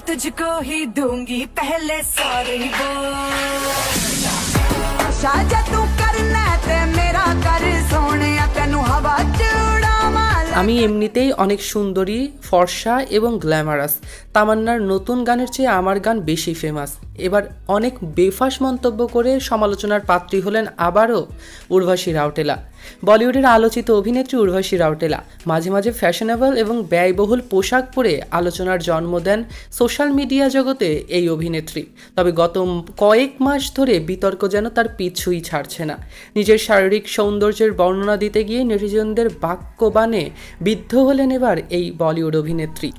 तुझको ही दूंगी पहले सारी वो शाजा तू करना ते मेरा कर सोने तेन हवा আমি এমনিতেই অনেক সুন্দরী, ফর্সা এবং গ্ল্যামারাস তামান্নার নতুন গানের চেয়ে আমার গান বেশি ফেমাস এবার অনেক বেফাস মন্তব্য করে সমালোচনার পাত্রী হলেন আবারও উর্ভাশী রাউটেলা। বলিউডের আলোচিত অভিনেত্রী উর্ভাশী রাউটেলা। মাঝে মাঝে ফ্যাশনেবল এবং ব্যয়বহুল পোশাক পরে আলোচনার জন্ম দেন সোশ্যাল মিডিয়া জগতে এই অভিনেত্রী। তবে গত কয়েক মাস ধরে বিতর্ক যেন তার পিছুই ছাড়ছে না। নিজের শারীরিক সৌন্দর্যের বর্ণনা দিতে গিয়ে নেটিজনদের বাক্যবাণে বিদ্ধ হলেন এবার এই বলিউড অভিনেত্রী।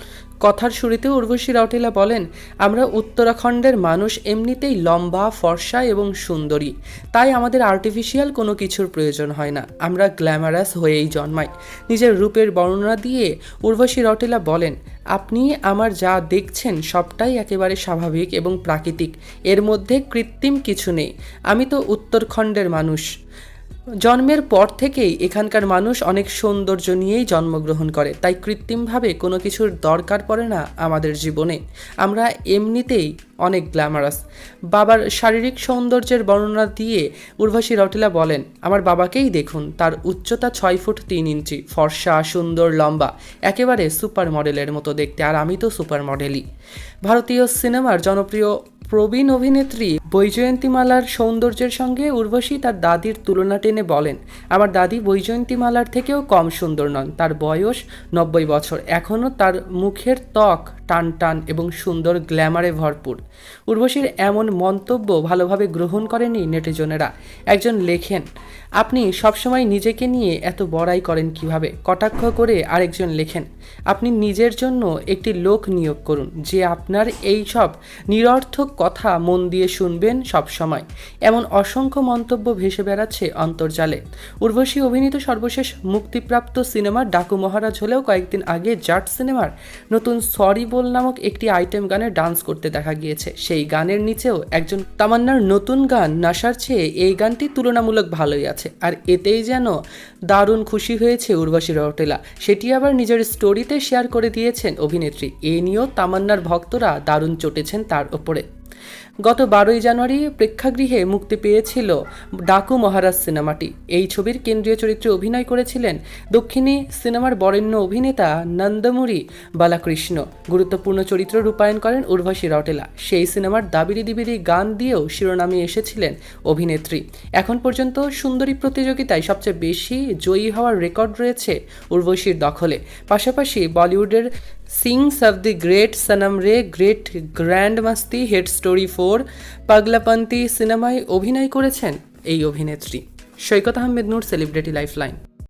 কথার শুরুতে উর্বশী রাউটেলা বলেন, আমরা উত্তরাখণ্ডের মানুষ এমনিতেই লম্বা, ফর্সা এবং সুন্দরী। তাই আমাদের আর্টিফিশিয়াল কোনো কিছুর প্রয়োজন হয় না। আমরা গ্ল্যামারাস হয়েই জন্মাই। নিজের রূপের বর্ণনা দিয়ে উর্বশী রাউটেলা বলেন, আপনি আমার যা দেখছেন সবটাই একেবারে স্বাভাবিক এবং প্রাকৃতিক। এর মধ্যে কৃত্রিম কিছু নেই। আমি তো উত্তরখণ্ডের মানুষ। জন্মের পর থেকেই এখানকার মানুষ অনেক সৌন্দর্য নিয়েই জন্মগ্রহণ করে। তাই কৃত্রিমভাবে কোনো কিছুর দরকার পড়ে না আমাদের জীবনে। আমরা এমনিতেই অনেক গ্ল্যামারাস বাবার শারীরিক সৌন্দর্যের বর্ণনা দিয়ে উর্ভাশী রটিলা বলেন, আমার বাবাকেই দেখুন, তার উচ্চতা ছয় ফুট তিন ইঞ্চি, ফর্সা, সুন্দর, লম্বা, একেবারে সুপার মডেলের মতো দেখতে, আর আমি তো সুপার মডেলই। ভারতীয় সিনেমার জনপ্রিয় প্রবীণ অভিনেত্রী বৈজয়ন্তীমালার সৌন্দর্যের সঙ্গে উর্বশী তার দাদির তুলনা টেনে বলেন, আমার দাদি বৈজয়ন্তীমালার থেকেও কম সুন্দর নন। তার বয়স নব্বই বছর। এখনও তার মুখের ত্বক টান টান এবং সুন্দর গ্ল্যামারে ভরপুর। উর্বশীর এমন মন্তব্য ভালোভাবে গ্রহণ করেনি নেটিজনেরা। একজন লেখেন, আপনি সবসময় নিজেকে নিয়ে এত বড়াই করেন কীভাবে? কটাক্ষ করে আরেকজন লেখেন, আপনি নিজের জন্য একটি লোক নিয়োগ করুন, যে আপনার এই সব নিরর্থক কথা মন দিয়ে শুনবেন সবসময়। এমন অসংখ্য মন্তব্য ভেসে বেড়াচ্ছে অন্তর্জালে। উর্বশী অভিনীত সর্বশেষ মুক্তিপ্রাপ্ত সিনেমা ডাকু মহারাজ হলেও কয়েকদিন আগে জাট সিনেমার নতুন সরি বল নামক একটি আইটেম গানে ডান্স করতে দেখা গিয়েছে। সেই গানের নিচেও একজন তামান্নার নতুন গান নাসার চেয়ে এই গানটি তুলনামূলক ভালোই আছে। আর এতেই যেন দারুণ খুশি হয়েছে উর্বশী রটেলা। সেটি আবার নিজের স্টোরিতে শেয়ার করে দিয়েছেন অভিনেত্রী। এ নিয়েও তামান্নার ভক্তরা দারুণ চটেছেন তার ওপরে। গত বারোই জানুয়ারি প্রেক্ষাগৃহে মুক্তি পেয়েছিল ডাকু মহারাজ সিনেমাটি। এই ছবির কেন্দ্রীয় চরিত্রে অভিনয় করেছিলেন দক্ষিণী সিনেমার বরেণ্য অভিনেতা নন্দমুরি বালাকৃষ্ণ। গুরুত্বপূর্ণ চরিত্র রূপায়ণ করেন উর্বশী রটেলা। সেই সিনেমার দাবিরি দিবিরি গান দিয়েও শিরোনামে এসেছিলেন অভিনেত্রী। এখন পর্যন্ত সুন্দরী প্রতিযোগিতায় সবচেয়ে বেশি জয়ী হওয়ার রেকর্ড রয়েছে উর্বশীর দখলে। পাশাপাশি বলিউডের Singhs of the great Sanam Re, great grand Masti hate story four Pagalpanti সিনেমায় অভিনয় করেছেন এই অভিনেত্রী। Saikat Ahmed Noor celebrity lifeline